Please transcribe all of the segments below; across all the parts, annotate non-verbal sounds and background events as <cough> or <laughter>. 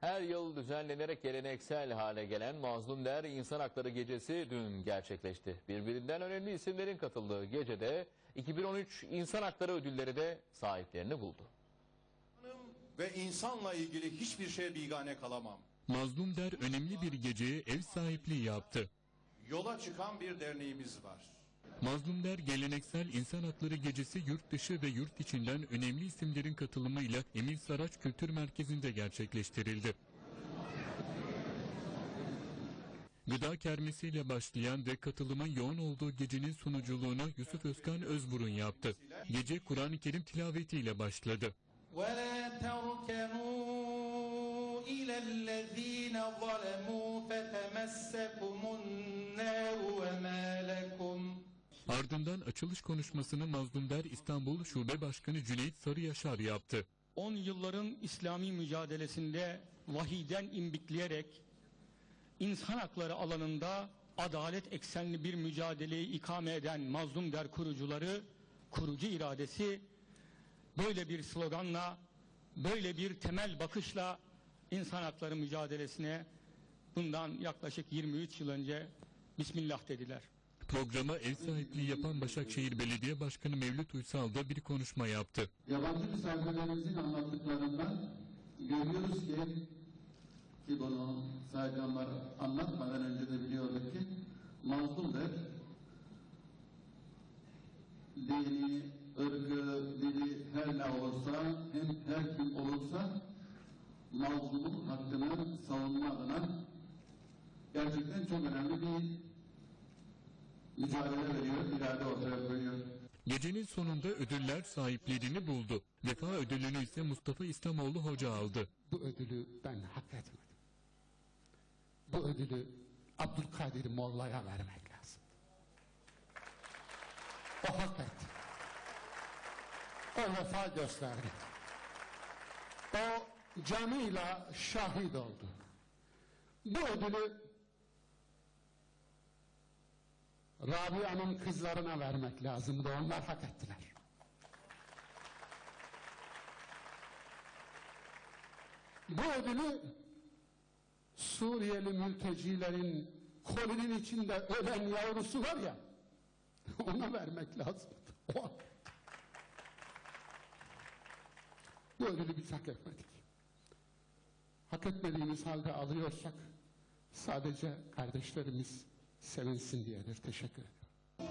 Her yıl düzenlenerek geleneksel hale gelen Mazlum Der İnsan Hakları Gecesi dün gerçekleşti. Birbirinden önemli isimlerin katıldığı gecede 2013 İnsan Hakları Ödülleri de sahiplerini buldu. ve insanla ilgili hiçbir şeye bigane kalamam. Mazlum Der önemli bir geceye ev sahipliği yaptı. Yola çıkan bir derneğimiz var. Mazlum Der geleneksel insan hakları gecesi yurt dışı ve yurt içinden önemli isimlerin katılımıyla Emir Saraç Kültür Merkezi'nde gerçekleştirildi. Gıda kermesiyle başlayan ve katılımın yoğun olduğu gecenin sunuculuğunu Yusuf Özkan Özburun yaptı. Gece Kur'an-ı Kerim tilavetiyle başladı. ولا تركنوا إلى الذين ظلموا فتمسكم النار وما لكم Ardından açılış konuşmasını Mazlum Der İstanbul Şube Başkanı Cüneyt Sarı Yaşar yaptı. 10 yılların İslami mücadelesinde vahiden imbikleyerek insan hakları alanında adalet eksenli bir mücadeleyi ikame eden mazlum kurucuları, kurucu iradesi böyle bir sloganla, böyle bir temel bakışla insan hakları mücadelesine bundan yaklaşık 23 yıl önce Bismillah dediler. Programa ev sahipliği yapan Başakşehir Belediye Başkanı Mevlüt Uysal da bir konuşma yaptı. Yabancı misafirlerimizin anlattıklarından görüyoruz ki ki bunu sadece onlar anlatmadan önce de biliyorduk ki mazlumdur. Dini, ırkı, dili her ne olursa hem her kim olursa mazlumun hakkını savunma adına gerçekten çok önemli bir mücadele veriyor, irade ortaya koyuyor. Gecenin sonunda ödüller sahiplerini buldu. Vefa ödülünü ise Mustafa İslamoğlu Hoca aldı. bu ödülü ben hak etmedim. Bu ödülü Abdülkadir Molla'ya vermek lazım. O hak etti. O vefa gösterdi. O canıyla şahit oldu. Bu ödülü Rabia'nın kızlarına vermek lazımdı. Onlar hak ettiler. Bu ödülü Suriyeli mültecilerin kolinin içinde ölen yavrusu var ya <laughs> ona vermek lazım. Bu ödülü biz hak etmedik. Hak etmediğimiz halde alıyorsak sadece kardeşlerimiz sevinsin diyedir. Teşekkür ederim.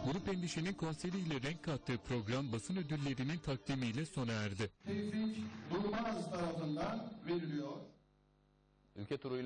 Grup Endişe'nin konseriyle renk kattığı program basın ödüllerinin takdimiyle sona erdi. Tevfik Durmaz tarafından veriliyor. Ülke turuyla